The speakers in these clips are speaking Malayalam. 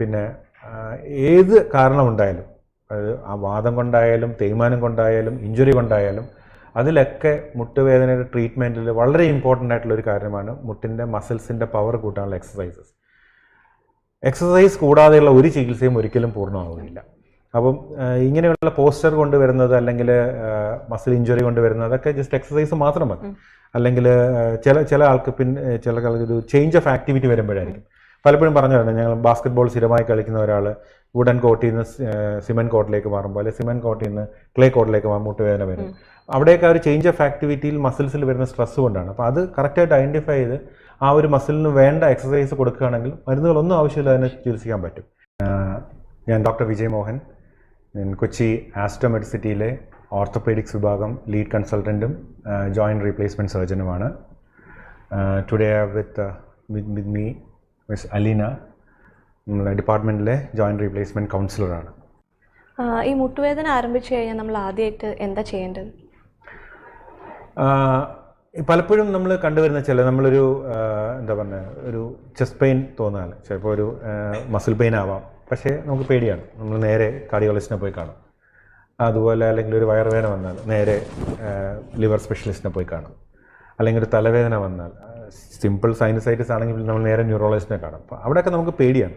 പിന്നെ ഏത് കാരണമുണ്ടായാലും അത് ആ വാദം കൊണ്ടായാലും തേയ്മാനം കൊണ്ടായാലും ഇഞ്ചുറി കൊണ്ടായാലും അതിലൊക്കെ മുട്ടുവേദനയുടെ ട്രീറ്റ്മെന്റിൽ വളരെ ഇമ്പോർട്ടന്റ് ആയിട്ടുള്ള ഒരു കാര്യമാണ് മുട്ടിന്റെ മസിൽസിന്റെ പവർ കൂട്ടാനുള്ള എക്സസൈസസ്. എക്സസൈസ് കൂടാതെയുള്ള ഒരു ചികിത്സയും ഒരിക്കലും പൂർണമാവുകയില്ല. അപ്പം ഇങ്ങനെയുള്ള പോസ്റ്റർ കൊണ്ടുവരുന്നത് അല്ലെങ്കിൽ മസിൽ ഇഞ്ചുറി കൊണ്ടുവരുന്നത് അതൊക്കെ ജസ്റ്റ് എക്സസൈസ് മാത്രം മതി. അല്ലെങ്കിൽ ചില ചില ആൾക്ക് പിന്നെ ചില ആൾക്ക് ഇത് ചേഞ്ച് ഓഫ് ആക്ടിവിറ്റി വരുമ്പോഴായിരിക്കും. പലപ്പോഴും പറഞ്ഞു തന്നെ ഞങ്ങൾ ബാസ്കറ്റ് ബോൾ സ്ഥിരമായി കളിക്കുന്ന ഒരാൾ വുഡൻ കോട്ടിൽ നിന്ന് സിമെന്റ് കോട്ടിലേക്ക് മാറുമ്പോൾ അല്ലെങ്കിൽ സിമെന്റ് കോട്ടിൽ നിന്ന് ക്ലേ കോട്ടിലേക്ക് മാറുമ്പോൾ മുട്ടുവേദന വരും. അവിടെയൊക്കെ ആ ഒരു ചേഞ്ച് ഓഫ് ആക്ടിവിറ്റിയിൽ മസിൽസിൽ വരുന്ന സ്ട്രെസ് കൊണ്ടാണ്. അപ്പോൾ അത് കറക്റ്റായിട്ട് ഐഡന്റിഫൈ ചെയ്ത് ആ ഒരു മസിലിന് വേണ്ട എക്സസൈസ് കൊടുക്കുകയാണെങ്കിൽ മരുന്നുകളൊന്നും ആവശ്യമില്ല അതിനെ ചികിത്സിക്കാൻ പറ്റും. ഞാൻ ഡോക്ടർ വിജയ് മോഹൻ. കൊച്ചി ആസ്റ്റോ മെഡിസിറ്റിയിലെ ഓർത്തോപീഡിക്സ് വിഭാഗം ലീഡ് കൺസൾട്ടന്റും joint replacement സർജനുമാണ് today with with me miss Aleena നമ്മളെ ഡിപ്പാർട്ട്മെന്റിലെ ജോയിന്റ് റീപ്ലേസ്മെന്റ് കൗൺസിലറാണ്. ഈ മുട്ടുവേദന ആരംഭിച്ചു കഴിഞ്ഞാൽ നമ്മൾ ആദ്യമായിട്ട് എന്താ ചെയ്യേണ്ടത്? പലപ്പോഴും നമ്മൾ കണ്ടുവരുന്ന ചില നമ്മളൊരു എന്താ പറയുക ഒരു ചെസ്റ്റ് പെയിൻ തോന്നുകയാണ് ചിലപ്പോൾ ഒരു മസിൽ പെയിൻ ആവാം. പക്ഷേ നമുക്ക് പേടിയാണ്. നമ്മൾ നേരെ കാർഡിയോളജിസ്റ്റിനെ പോയി കാണും. അതുപോലെ അല്ലെങ്കിൽ ഒരു വയറുവേദന വന്നാൽ നേരെ ലിവർ സ്പെഷ്യലിസ്റ്റിനെ പോയി കാണും. അല്ലെങ്കിൽ ഒരു തലവേദന വന്നാൽ സിമ്പിൾ സൈനസൈറ്റിസ് ആണെങ്കിൽ നമ്മൾ നേരെ ന്യൂറോളജിസ്റ്റിനെ കാണും. അപ്പോൾ അവിടെയൊക്കെ നമുക്ക് പേടിയാണ്.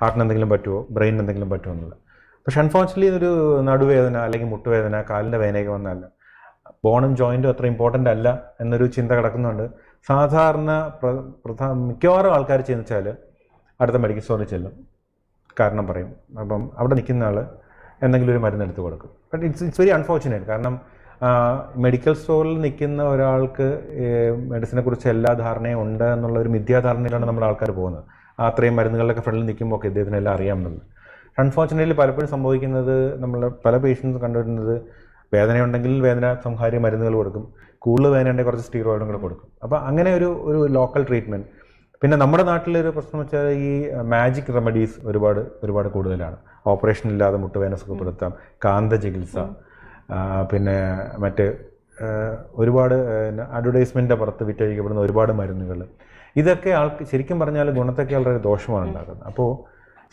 ഹാർട്ടിന് എന്തെങ്കിലും പറ്റുമോ? ബ്രെയിനിന് എന്തെങ്കിലും പറ്റുമോ എന്നുള്ളത്. പക്ഷെ അൺഫോർച്ചുനേറ്റ്ലി ഇതൊരു നടുവേദന അല്ലെങ്കിൽ മുട്ടുവേദന കാലിന്റെ വേദനയൊക്കെ വന്നല്ല ബോണും ജോയിന്റും അത്ര ഇമ്പോർട്ടന്റ് അല്ല എന്നൊരു ചിന്ത കിടക്കുന്നുണ്ട്. സാധാരണ പ്രധാന പ്രധാ മിക്കവാറും ആൾക്കാർ ചെയ്യുന്ന വെച്ചാൽ അടുത്ത മെഡിക്കൽ സ്റ്റോറിൽ ചെല്ലും. കാരണം പറയും. അപ്പം അവിടെ നിൽക്കുന്ന ആൾ എന്തെങ്കിലും ഒരു മരുന്ന് എടുത്ത് കൊടുക്കും. But it's it's very unfortunate കാരണം മെഡിക്കൽ സ്റ്റോറിൽ നിൽക്കുന്ന ഒരാൾക്ക് മെഡിസിനെ കുറിച്ച് എല്ലാ ധാരണയും ഉണ്ട് എന്നുള്ള ഒരു മിഥ്യാധാരണയിലാണ് നമ്മുടെ ആൾക്കാർ പോകുന്നത്. അത്രയും മരുന്നുകളിലൊക്കെ ഫ്രണ്ടിൽ നിൽക്കുമ്പോൾ ഒക്കെ ഇദ്ദേഹത്തിന് എല്ലാം അറിയാമെന്നുണ്ട് അൺഫോർച്ചുനേറ്റ്ലി പലപ്പോഴും സംഭവിക്കുന്നത് നമ്മൾ പല പേഷ്യൻസ് കണ്ടുവരുന്നത് വേദനയുണ്ടെങ്കിൽ വേദന സംഹാരി മരുന്നുകൾ കൊടുക്കും. കൂടുതൽ വേദന ഉണ്ടെങ്കിൽ കുറച്ച് സ്റ്റീറോയിഡും കൂടെ കൊടുക്കും. അപ്പോൾ അങ്ങനെ ഒരു ഒരു ലോക്കൽ ട്രീറ്റ്മെന്റ് പിന്നെ നമ്മുടെ നാട്ടിലൊരു പ്രശ്നം വെച്ചാൽ ഈ മാജിക് റെമഡീസ് ഒരുപാട് ഒരുപാട് കൂടുതലാണ്. ഓപ്പറേഷൻ ഇല്ലാതെ മുട്ടുവേദന സുഖപ്പെടുത്താം. കാന്ത ചികിത്സ പിന്നെ മറ്റ് ഒരുപാട് അഡ്വർടൈസ്മെന്റിന്റെ പുറത്ത് വിറ്റഴിക്കപ്പെടുന്ന ഒരുപാട് മരുന്നുകൾ. ഇതൊക്കെ ആൾക്ക് ശരിക്കും പറഞ്ഞാൽ ഗുണത്തൊക്കെ വളരെ ദോഷമാണ് ഉണ്ടാക്കുന്നത്. അപ്പോൾ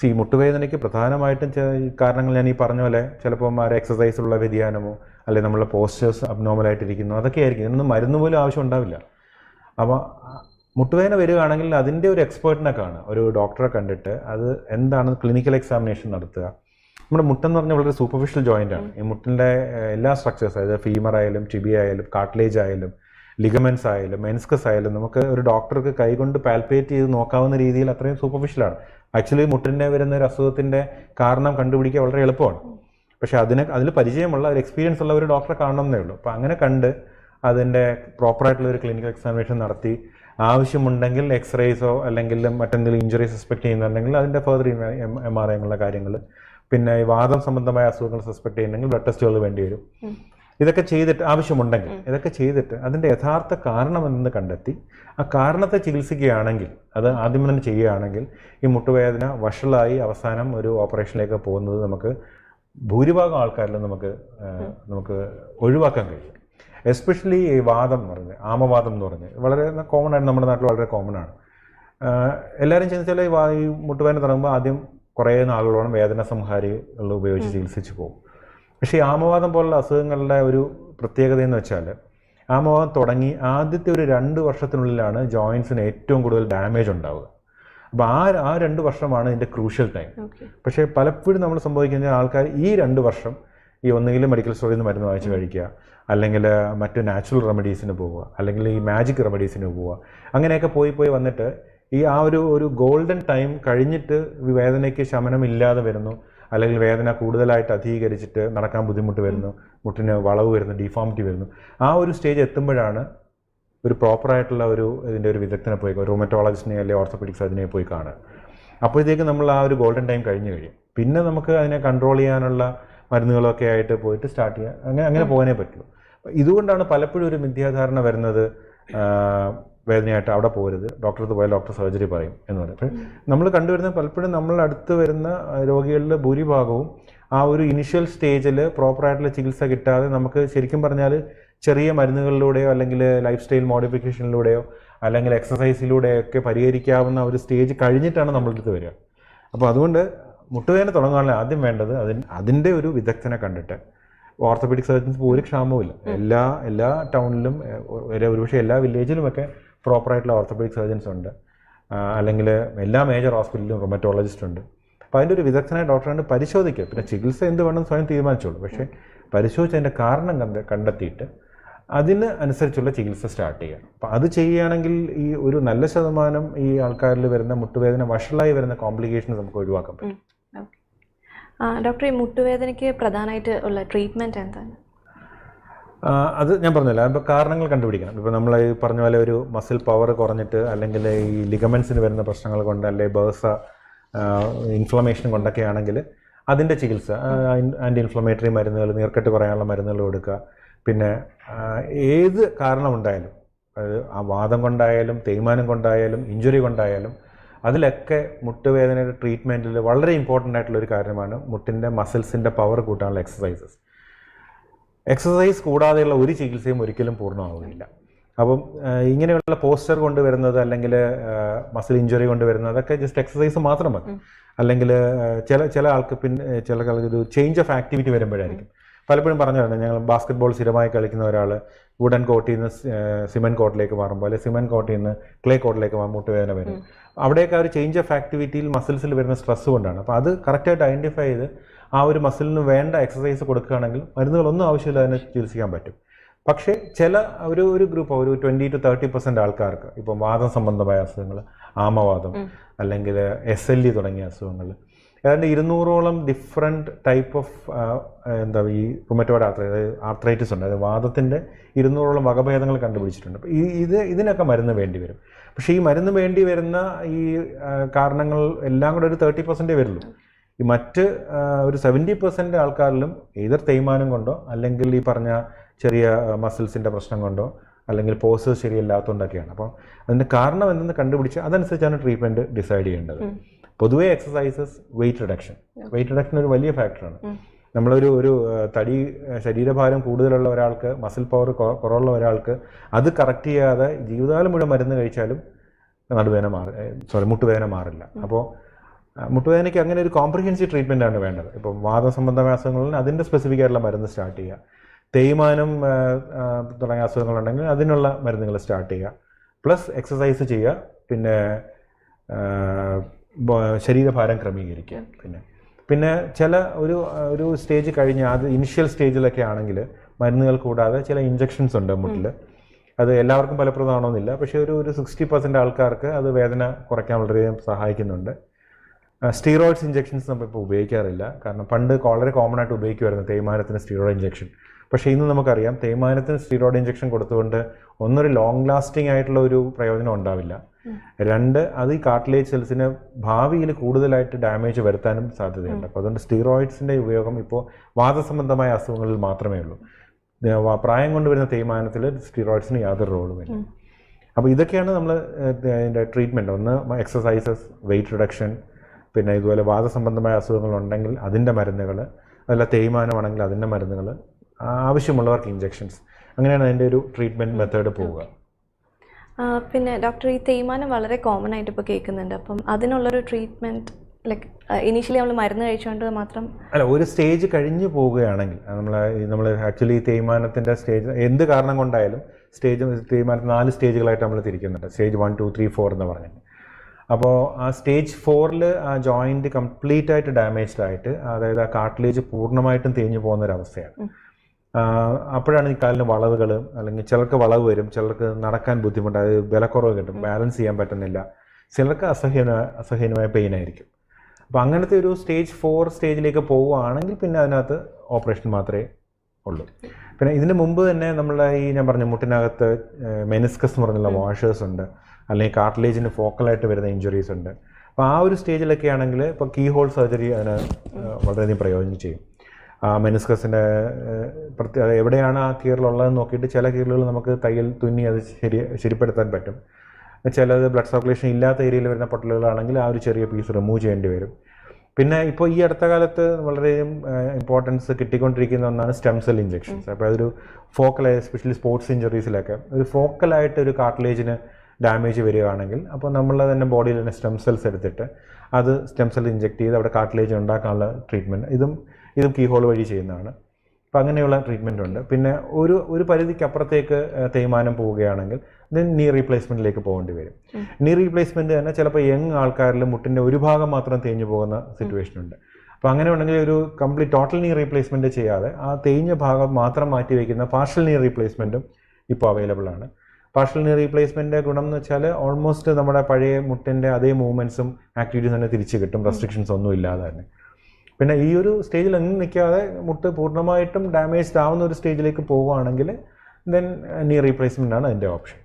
ഈ മുട്ടുവേദനയ്ക്ക് പ്രധാനമായിട്ടും കാരണങ്ങൾ ഞാൻ ഈ പറഞ്ഞ പോലെ ചിലപ്പം ആ എക്സസൈസിലുള്ള വ്യതിയാനമോ അല്ലെങ്കിൽ നമ്മളെ പോസ്റ്റേഴ്സ് അബ്നോർമലായിട്ടിരിക്കുന്നു അതൊക്കെ ആയിരിക്കും. ഇതൊന്നും മരുന്ന് പോലും ആവശ്യം ഉണ്ടാവില്ല. അപ്പോൾ മുട്ടുവേദന വരികയാണെങ്കിൽ അതിന്റെ ഒരു എക്സ്പേർട്ടിനെ കാണുക. ഒരു ഡോക്ടറെ കണ്ടിട്ട് അത് എന്താണ് ക്ലിനിക്കൽ എക്സാമിനേഷൻ നടത്തുക. നമ്മുടെ മുട്ടെന്ന് പറഞ്ഞാൽ വളരെ സൂപ്പർഫിഷ്യൽ ജോയിന്റ് ആണ്. ഈ മുട്ടിന്റെ എല്ലാ സ്ട്രക്ചേഴ്സ് അതായത് ഫീമർ ആയാലും ടിബി ആയാലും കാട്ട്ലേജ് ആയാലും ലിഗമെൻസ് ആയാലും മെൻസ്കസ് ആയാലും നമുക്ക് ഒരു ഡോക്ടർക്ക് കൈകൊണ്ട് പാൽപ്പേറ്റ് ചെയ്ത് നോക്കാവുന്ന രീതിയിൽ അത്രയും സൂപ്പർഫിഷ്യലാണ് ആക്ച്വലി മുട്ടിന്റെ വരുന്ന ഒരു അസുഖത്തിന്റെ കാരണം കണ്ടുപിടിക്കുക വളരെ എളുപ്പമാണ്. പക്ഷേ അതിന് അതിൽ പരിചയമുള്ള ഒരു എക്സ്പീരിയൻസ് ഉള്ള ഒരു ഡോക്ടറെ കാണണമെന്നേ ഉള്ളൂ. അപ്പോൾ അങ്ങനെ കണ്ട് അതിന്റെ പ്രോപ്പറായിട്ടുള്ള ഒരു ക്ലിനിക്കൽ എക്സാമിനേഷൻ നടത്തി ആവശ്യമുണ്ടെങ്കിൽ എക്സ്റേസോ അല്ലെങ്കിൽ മറ്റെന്തെങ്കിലും ഇഞ്ചുറി സസ്പെക്ട് ചെയ്യുന്നുണ്ടെങ്കിൽ അതിന്റെ ഫെർദർ എം ആർ ഐ എന്നുള്ള കാര്യങ്ങൾ പിന്നെ ഈ വാദം സംബന്ധമായ അസുഖങ്ങൾ സസ്പെക്ട് ചെയ്യുന്നെങ്കിൽ ബ്ലഡ് ടെസ്റ്റുകൾ വേണ്ടി വരും. ഇതൊക്കെ ചെയ്തിട്ട് ആവശ്യമുണ്ടെങ്കിൽ ഇതൊക്കെ ചെയ്തിട്ട് അതിന്റെ യഥാർത്ഥ കാരണം എന്ന് കണ്ടെത്തി ആ കാരണത്തെ ചികിത്സിക്കുകയാണെങ്കിൽ അത് ആദ്യം തന്നെ ചെയ്യുകയാണെങ്കിൽ ഈ മുട്ടുവേദന വഷളായി അവസാനം ഒരു ഓപ്പറേഷനിലേക്ക് പോകുന്നത് നമുക്ക് ഭൂരിഭാഗം ആൾക്കാരിലും നമുക്ക് നമുക്ക് ഒഴിവാക്കാൻ കഴിയും. എസ്പെഷ്യലി ഈ വാദം എന്ന് പറഞ്ഞ് ആമവാദം എന്ന് പറഞ്ഞ് വളരെ കോമൺ ആണ് നമ്മുടെ നാട്ടിൽ വളരെ കോമൺ ആണ്. എല്ലാവരും ചിന്തിച്ചാൽ ഈ ഈ മുട്ടുവേദന തുടങ്ങുമ്പോൾ ആദ്യം കുറേ നാളുകളോളം വേദന സംഹാരികൾ ഉപയോഗിച്ച് ചികിത്സിച്ചു പോകും. പക്ഷേ ഈ ആമവാദം പോലുള്ള അസുഖങ്ങളുടെ ഒരു പ്രത്യേകത എന്ന് വെച്ചാൽ ആമവാദം തുടങ്ങി ആദ്യത്തെ ഒരു രണ്ട് വർഷത്തിനുള്ളിലാണ് ജോയിൻസിന് ഏറ്റവും കൂടുതൽ ഡാമേജ് ഉണ്ടാവുക. അപ്പോൾ ആ ആ രണ്ട് വർഷമാണ് ഇതിന്റെ ക്രൂഷ്യൽ ടൈം. പക്ഷേ പലപ്പോഴും നമ്മൾ സംഭവിക്കുന്ന ആൾക്കാർ ഈ രണ്ട് വർഷം ഈ ഒന്നുകിലും മെഡിക്കൽ സ്റ്റോറിൽ നിന്ന് മരുന്ന് വാങ്ങിച്ച് കഴിക്കുക അല്ലെങ്കിൽ മറ്റു നാച്ചുറൽ റെമഡീസിന് പോവുക അല്ലെങ്കിൽ ഈ മാജിക് റെമഡീസിന് പോവുക അങ്ങനെയൊക്കെ പോയി പോയി വന്നിട്ട് ഈ ആ ഒരു ഒരു ഗോൾഡൻ ടൈം കഴിഞ്ഞിട്ട് വേദനയ്ക്ക് ശമനമില്ലാതെ വരുന്നു. അല്ലെങ്കിൽ വേദന കൂടുതലായിട്ട് അധികരിച്ചിട്ട് നടക്കാൻ ബുദ്ധിമുട്ട് വരുന്നു. മുട്ടിന് വളവ് വരുന്നു ഡിഫോമിറ്റി വരുന്നു. ആ ഒരു സ്റ്റേജ് എത്തുമ്പോഴാണ് ഒരു പ്രോപ്പറായിട്ടുള്ള ഒരു ഇതിന്റെ ഒരു വിദഗ്ധനെ പോയി റൂമറ്റോളജിസ്റ്റിനെ അല്ലെങ്കിൽ ഓർത്തോപെഡിക് സർജനെ പോയി കാണുക. അപ്പോഴത്തേക്ക് നമ്മൾ ആ ഒരു ഗോൾഡൻ ടൈം കഴിഞ്ഞ് കഴിയും. പിന്നെ നമുക്ക് അതിനെ കൺട്രോൾ ചെയ്യാനുള്ള മരുന്നുകളൊക്കെ ആയിട്ട് പോയിട്ട് സ്റ്റാർട്ട് ചെയ്യാൻ അങ്ങനെ അങ്ങനെ പോകാനേ പറ്റുള്ളൂ. ഇതുകൊണ്ടാണ് പലപ്പോഴും ഒരു മിഥ്യാധാരണ വരുന്നത്. വേദനയായിട്ട് അവിടെ പോരുത്. ഡോക്ടർക്ക് പോയാൽ ഡോക്ടർ സർജറി പറയും എന്ന് പറയും. നമ്മൾ കണ്ടുവരുന്ന പലപ്പോഴും നമ്മൾ അടുത്ത് വരുന്ന രോഗികളിൽ ഭൂരിഭാഗവും ആ ഒരു ഇനിഷ്യൽ സ്റ്റേജിൽ പ്രോപ്പറായിട്ടുള്ള ചികിത്സ കിട്ടാതെ നമുക്ക് ശരിക്കും പറഞ്ഞാൽ ചെറിയ മരുന്നുകളിലൂടെയോ അല്ലെങ്കിൽ ലൈഫ് സ്റ്റൈൽ മോഡിഫിക്കേഷനിലൂടെയോ അല്ലെങ്കിൽ എക്സസൈസിലൂടെയൊക്കെ പരിഹരിക്കാവുന്ന ഒരു സ്റ്റേജ് കഴിഞ്ഞിട്ടാണ് നമ്മളടുത്ത് വരിക. അപ്പോൾ അതുകൊണ്ട് മുട്ടുവേദന തുടങ്ങാനുള്ള ആദ്യം വേണ്ടത് അതിന് അതിന്റെ ഒരു വിദഗ്ധനെ കണ്ടിട്ട്. ഓർത്തോപെഡിക് സർജൻസ് ഒരു ക്ഷാമവുമില്ല. എല്ലാ എല്ലാ ടൗണിലും ഒരു ഒരുപക്ഷെ എല്ലാ വില്ലേജിലുമൊക്കെ പ്രോപ്പറായിട്ടുള്ള ഓർത്തോപ്പിക് സർജൻസ് ഉണ്ട്. അല്ലെങ്കിൽ എല്ലാ മേജർ ഹോസ്പിറ്റലിലും റൊമറ്റോളജിസ്റ്റ് ഉണ്ട്. അപ്പോൾ അതിന്റെ ഒരു വിദഗ്ധനായ ഡോക്ടറാണ് പരിശോധിക്കുക. പിന്നെ ചികിത്സ എന്ത് വേണം സ്വയം തീരുമാനിച്ചോളൂ. പക്ഷേ പരിശോധിച്ച് അതിന്റെ കാരണം കണ്ട് കണ്ടെത്തിയിട്ട് അതിന് അനുസരിച്ചുള്ള ചികിത്സ സ്റ്റാർട്ട് ചെയ്യുക അപ്പോൾ അത് ചെയ്യുകയാണെങ്കിൽ ഈ ഒരു നല്ല ശതമാനം ഈ ആൾക്കാരിൽ വരുന്ന മുട്ടുവേദന വഷളായി വരുന്ന കോംപ്ലിക്കേഷൻസ് നമുക്ക് ഒഴിവാക്കാൻ പറ്റും. ഡോക്ടർ ഈ മുട്ടുവേദനയ്ക്ക് പ്രധാനമായിട്ട് ഉള്ള ട്രീറ്റ്മെന്റ് എന്താണ്? അത് ഞാൻ പറഞ്ഞില്ല അപ്പോൾ കാരണങ്ങൾ കണ്ടുപിടിക്കണം. ഇപ്പോൾ നമ്മൾ ഈ പറഞ്ഞ പോലെ ഒരു മസിൽ പവർ കുറഞ്ഞിട്ട് അല്ലെങ്കിൽ ഈ ലിഗമെൻസിന് വരുന്ന പ്രശ്നങ്ങൾ കൊണ്ട് അല്ലെങ്കിൽ ബേഴ്സ ഇൻഫ്ലമേഷൻ കൊണ്ടൊക്കെ ആണെങ്കിൽ അതിന്റെ ചികിത്സ ആന്റി ഇൻഫ്ലമേറ്ററി മരുന്നുകൾ നീർക്കെട്ട് പറയാനുള്ള മരുന്നുകൾ കൊടുക്കുക. പിന്നെ ഏത് കാരണമുണ്ടായാലും അത് ആ വാദം കൊണ്ടായാലും തേയ്മാനം കൊണ്ടായാലും ഇഞ്ചുറി കൊണ്ടായാലും അതിലൊക്കെ മുട്ടുവേദനയുടെ ട്രീറ്റ്മെന്റിൽ വളരെ ഇമ്പോർട്ടന്റ് ആയിട്ടുള്ള ഒരു കാര്യമാണ് മുട്ടിന്റെ മസിൽസിന്റെ പവർ കൂട്ടാനുള്ള എക്സസൈസസ് എക്സസൈസ് കൂടാതെയുള്ള ഒരു ചികിത്സയും ഒരിക്കലും പൂർണമാവുകയില്ല അപ്പം ഇങ്ങനെയുള്ള പോസ്റ്റർ കൊണ്ടുവരുന്നത് അല്ലെങ്കിൽ മസിൽ ഇഞ്ചുറി കൊണ്ടുവരുന്നത് അതൊക്കെ ജസ്റ്റ് എക്സസൈസ് മാത്രം മതി. അല്ലെങ്കിൽ ചില ചില ആൾക്ക് പിന്നെ ചില ആൾക്ക് ഇത് ചേഞ്ച് ഓഫ് ആക്ടിവിറ്റി വരുമ്പോഴായിരിക്കും. പലപ്പോഴും പറഞ്ഞിട്ടുണ്ട് ഞങ്ങൾ ബാസ്കറ്റ് ബോൾ സ്ഥിരമായി കളിക്കുന്ന ഒരാൾ വുഡൻ കോട്ടിൽ നിന്ന് സിമെന്റ് കോട്ടിലേക്ക് മാറുമ്പോൾ അല്ലെങ്കിൽ സിമെന്റ് കോട്ടിൽ നിന്ന് ക്ലേ കോട്ടിലേക്ക് മാറുമ്പോൾ മുട്ടുവേദന വരും. അവിടെയൊക്കെ ഒരു ചേഞ്ച് ഓഫ് ആക്ടിവിറ്റിയിൽ മസിൽസിൽ വരുന്ന സ്ട്രെസ് കൊണ്ടാണ്. അപ്പോൾ അത് കറക്റ്റായിട്ട് ഐഡന്റിഫൈ ചെയ്ത് ആ ഒരു മസിലിന് വേണ്ട എക്സസൈസ് കൊടുക്കുകയാണെങ്കിൽ മരുന്നുകളൊന്നും ആവശ്യമില്ല അതിനെ ചികിത്സിക്കാൻ പറ്റും. പക്ഷേ ചില ഒരു ഒരു ഗ്രൂപ്പ് ഒരു ട്വന്റി ടു തേർട്ടി പെർസെന്റ് ആൾക്കാർക്ക് ഇപ്പം വാദം സംബന്ധമായ അസുഖങ്ങൾ ആമവാദം അല്ലെങ്കിൽ എസ് എൽ ഇ തുടങ്ങിയ അസുഖങ്ങൾ ഏതാണ്ട് ഇരുന്നൂറോളം ഡിഫറെന്റ് ടൈപ്പ് ഓഫ് എന്താ ഈ റുമറ്റോഡ് ആർത്ര ആർത്രൈറ്റിസ് ഉണ്ട്. അതായത് വാദത്തിന്റെ ഇരുന്നൂറോളം വകഭേദങ്ങൾ കണ്ടുപിടിച്ചിട്ടുണ്ട്. അപ്പോൾ ഈ ഇത് ഇതിനൊക്കെ മരുന്ന് വേണ്ടി വരും. പക്ഷേ ഈ മരുന്ന് വേണ്ടി വരുന്ന ഈ കാരണങ്ങൾ എല്ലാം കൂടെ ഒരു തേർട്ടി പെർസെന്റേ വരുള്ളൂ ഈ മറ്റ് ഒരു സെവന്റി പെർസെന്റ് ആൾക്കാരിലും ഏതർ തേയ്മാനം കൊണ്ടോ അല്ലെങ്കിൽ ഈ പറഞ്ഞ ചെറിയ മസിൽസിന്റെ പ്രശ്നം കൊണ്ടോ അല്ലെങ്കിൽ പോസ് ശരിയല്ലാത്തതുകൊണ്ടൊക്കെയാണ് അപ്പോൾ അതിന്റെ കാരണം എന്തെന്ന് കണ്ടുപിടിച്ച് അതനുസരിച്ചാണ് ട്രീറ്റ്മെന്റ് ഡിസൈഡ് ചെയ്യേണ്ടത്. പൊതുവേ exercises weight reduction weight reduction ഒരു വലിയ ഫാക്ടറാണ് നമ്മളൊരു ഒരു തടി ശരീരഭാരം കൂടുതലുള്ള ഒരാൾക്ക് മസിൽ പവർ കുറവുള്ള ഒരാൾക്ക് അത് കറക്റ്റ് ചെയ്യാതെ ജീവിതകാലം മുഴുവൻ മരുന്ന് കഴിച്ചാലും നടുവേദന മാറി സോറി മുട്ടുവേദന മാറില്ല. അപ്പോൾ മുട്ടുവേദനയ്ക്ക് അങ്ങനെ ഒരു കോംപ്രിഹെൻസീവ് ട്രീറ്റ്മെന്റ് ആണ് വേണ്ടത്. ഇപ്പം വാദസംബന്ധമായ അസുഖങ്ങളിൽ അതിന്റെ സ്പെസിഫിക് ആയിട്ടുള്ള മരുന്ന് സ്റ്റാർട്ട് ചെയ്യുക. തേയ്മാനം തുടങ്ങിയ അസുഖങ്ങളുണ്ടെങ്കിൽ അതിനുള്ള മരുന്നുകൾ സ്റ്റാർട്ട് ചെയ്യുക. പ്ലസ് എക്സസൈസ് ചെയ്യുക. പിന്നെ ശരീരഭാരം ക്രമീകരിക്കുക. പിന്നെ പിന്നെ ചില ഒരു ഒരു സ്റ്റേജ് കഴിഞ്ഞ് അത് ഇനിഷ്യൽ സ്റ്റേജിലൊക്കെ ആണെങ്കിൽ മരുന്നുകൾ കൂടാതെ ചില ഇഞ്ചെക്ഷൻസ് ഉണ്ട് മുട്ടിൽ അത് എല്ലാവർക്കും ഫലപ്രദമാണോന്നില്ല. പക്ഷേ ഒരു ഒരു സിക്സ്റ്റി പെർസെന്റ് ആൾക്കാർക്ക് അത് വേദന കുറയ്ക്കാൻ വളരെയധികം സഹായിക്കുന്നുണ്ട്. സ്റ്റീറോയിഡ്സ് ഇഞ്ചെക്ഷൻസ് നമ്മളിപ്പോൾ ഉപയോഗിക്കാറില്ല. കാരണം പണ്ട് വളരെ കോമൺ ആയിട്ട് ഉപയോഗിക്കുമായിരുന്നു തേയ്മാനത്തിന് സ്റ്റീറോയിഡ് ഇഞ്ചെക്ഷൻ പക്ഷേ ഇന്ന് നമുക്കറിയാം തേയ്മാനത്തിന് സ്റ്റീറോയിഡ് ഇഞ്ചെക്ഷൻ കൊടുത്തുകൊണ്ട് ഒന്നൊരു ലോങ് ലാസ്റ്റിംഗ് ആയിട്ടുള്ള ഒരു പ്രയോജനം ഉണ്ടാവില്ല. രണ്ട് അത് ഈ കാർട്ടിലേജ് സെൽസിന് ഭാവിയിൽ കൂടുതലായിട്ട് ഡാമേജ് വരുത്താനും സാധ്യതയുണ്ട്. അപ്പോൾ അതുകൊണ്ട് സ്റ്റീറോയിഡ്സിന്റെ ഉപയോഗം ഇപ്പോൾ വാദസംബന്ധമായ അസുഖങ്ങളിൽ മാത്രമേ ഉള്ളൂ. പ്രായം കൊണ്ട് പ്രായം കൊണ്ടുവരുന്ന തേയ്മാനത്തിൽ സ്റ്റീറോയിഡ്സിന് യാതൊരു റോളും ഇല്ല. അപ്പോൾ ഇതൊക്കെയാണ് നമ്മൾ അതിന്റെ ട്രീറ്റ്മെന്റ് ഒന്ന് എക്സസൈസസ് വെയിറ്റ് റിഡക്ഷൻ പിന്നെ ഇതുപോലെ വാദസംബന്ധമായ അസുഖങ്ങൾ ഉണ്ടെങ്കിൽ അതിന്റെ മരുന്നുകൾ അതല്ല തേയ്മാനമാണെങ്കിൽ അതിന്റെ മരുന്നുകൾ ആവശ്യമുള്ളവർക്ക് ഇഞ്ചെക്ഷൻസ് അങ്ങനെയാണ് അതിന്റെ ഒരു ട്രീറ്റ്മെന്റ് മെത്തേഡ് പോവുക. പിന്നെ ഡോക്ടർ ഈ തേയ്മാനം വളരെ കോമൺ ആയിട്ട് ഇപ്പോൾ കേൾക്കുന്നുണ്ട്. അപ്പം അതിനുള്ളൊരു ട്രീറ്റ്മെന്റ് ലൈക്ക് ഇനീഷ്യലി നമ്മൾ മരുന്ന് കഴിച്ചുകൊണ്ട് മാത്രം അല്ല ഒരു സ്റ്റേജ് കഴിഞ്ഞു പോവുകയാണെങ്കിൽ നമ്മൾ നമ്മൾ ആക്ച്വലി തേയ്മാനത്തിന്റെ സ്റ്റേജ് എന്ത് കാരണം കൊണ്ടായാലും സ്റ്റേജ് തേയ്മാനത്തിന് നാല് സ്റ്റേജുകളായിട്ട് നമ്മൾ തിരിക്കുന്നുണ്ട്. Stage one two three four എന്ന് പറഞ്ഞിട്ട്. അപ്പോൾ ആ സ്റ്റേജ് ഫോറിൽ ആ ജോയിന്റ് കംപ്ലീറ്റ് ആയിട്ട് ഡാമേജ്ഡ് ആയിട്ട് അതായത് ആ കാർട്ടിലേജ് പൂർണമായിട്ടും തേഞ്ഞു പോകുന്ന ഒരു അവസ്ഥയാണ് അപ്പോഴാണ് ഈ കാലിന് വളവുകൾ അല്ലെങ്കിൽ ചിലർക്ക് വളവ് വരും ചിലർക്ക് നടക്കാൻ ബുദ്ധിമുട്ട് അതായത് വിലക്കുറവ് കിട്ടും ബാലൻസ് ചെയ്യാൻ പറ്റുന്നില്ല. ചിലർക്ക് അസഹ്യന അസഹ്യനമായ പെയിൻ ആയിരിക്കും. അപ്പോൾ അങ്ങനത്തെ ഒരു സ്റ്റേജ് ഫോർ സ്റ്റേജിലേക്ക് പോവുകയാണെങ്കിൽ പിന്നെ അതിനകത്ത് ഓപ്പറേഷൻ മാത്രമേ ഉള്ളൂ. പിന്നെ ഇതിന് മുമ്പ് തന്നെ നമ്മളെ ഈ ഞാൻ പറഞ്ഞ മുട്ടിനകത്ത് മെനിസ്കസ് എന്ന് പറഞ്ഞുള്ള വാഷേഴ്സ് ഉണ്ട്. അല്ലെങ്കിൽ കാർട്ടിലേജിന് ഫോക്കലായിട്ട് വരുന്ന ഇഞ്ചുറീസ് ഉണ്ട്. അപ്പോൾ ആ ഒരു സ്റ്റേജിലൊക്കെ ആണെങ്കിൽ ഇപ്പോൾ കീ ഹോൾ സർജറി അതിന് വളരെയധികം പ്രയോജനം ചെയ്യും. ആ മെനിസ്കസിന്റെ പ്രത്യേക എവിടെയാണ് ആ കീറിലുള്ളതെന്ന് നോക്കിയിട്ട് ചില കീറലുകൾ നമുക്ക് തയ്യൽ തുന്നി അത് ശരി ശരിപ്പെടുത്താൻ പറ്റും. ചിലത് ബ്ലഡ് സർക്കുലേഷൻ ഇല്ലാത്ത ഏരിയയിൽ വരുന്ന പൊട്ടലുകളാണെങ്കിൽ ആ ഒരു ചെറിയ പീസ് റിമൂവ് ചെയ്യേണ്ടി വരും. പിന്നെ ഇപ്പോൾ ഈ അടുത്ത കാലത്ത് വളരെയധികം ഇമ്പോർട്ടൻസ് കിട്ടിക്കൊണ്ടിരിക്കുന്ന ഒന്നാണ് സ്റ്റെം സെൽ ഇഞ്ചെക്ഷൻസ് അപ്പോൾ അതൊരു ഫോക്കലായ എസ്പെഷ്യലി സ്പോർട്സ് ഇഞ്ചറീസിലൊക്കെ ഒരു ഫോക്കലായിട്ട് ഒരു കാർട്ടിലേജിന് ഡാമേജ് വരികയാണെങ്കിൽ അപ്പോൾ നമ്മൾ തന്നെ ബോഡിയിൽ തന്നെ സ്റ്റെം സെൽസ് എടുത്തിട്ട് അത് സ്റ്റെം സെൽ ഇഞ്ചെക്ട് ചെയ്ത് അവിടെ കാർട്ടിലേജ് ഉണ്ടാക്കാനുള്ള ട്രീറ്റ്മെന്റ് ഇതും ഇതും കീ ഹോൾ വഴി ചെയ്യുന്നതാണ്. അപ്പോൾ അങ്ങനെയുള്ള ട്രീറ്റ്മെന്റ് ഉണ്ട്. പിന്നെ ഒരു ഒരു പരിധിക്കപ്പുറത്തേക്ക് തേയ്മാനം പോവുകയാണെങ്കിൽ ദെൻ നീ റീപ്ലേസ്മെന്റിലേക്ക് പോകേണ്ടി വരും. നീ റീപ്ലേസ്മെന്റ് തന്നെ ചിലപ്പോൾ യങ് ആൾക്കാരിൽ മുട്ടിന്റെ ഒരു ഭാഗം മാത്രം തേഞ്ഞു പോകുന്ന സിറ്റുവേഷൻ ഉണ്ട്. അപ്പോൾ അങ്ങനെ ഉണ്ടെങ്കിൽ ഒരു കംപ്ലീറ്റ് ടോട്ടൽ നീ റീപ്ലേസ്മെന്റ് ചെയ്യാതെ ആ തേഞ്ഞ ഭാഗം മാത്രം മാറ്റി വയ്ക്കുന്ന പാർഷ്യൽ നീ റീപ്ലേസ്മെന്റും ഇപ്പോൾ അവൈലബിൾ ആണ്. പാർഷ്യൽ നീ റീപ്ലേസ്മെന്റിന്റെ ഗുണം എന്ന് വെച്ചാൽ ഓൾമോസ്റ്റ് നമ്മുടെ പഴയ മുട്ടിന്റെ അതേ മൂവ്മെന്റ്സും ആക്ടിവിറ്റീസ് തന്നെ തിരിച്ച് കിട്ടും. റെസ്ട്രിക്ഷൻസ് ഒന്നും ഇല്ലാതെ തന്നെ. പിന്നെ ഈ ഒരു സ്റ്റേജിൽ എന്നും നിൽക്കാതെ മുട്ട് പൂർണമായിട്ടും ഡാമേജ്ഡ് ആവുന്ന ഒരു സ്റ്റേജിലേക്ക് പോവുകയാണെങ്കിൽ ദെൻ നീ റീപ്ലേസ്മെന്റ് ആണ് അതിന്റെ ഓപ്ഷൻ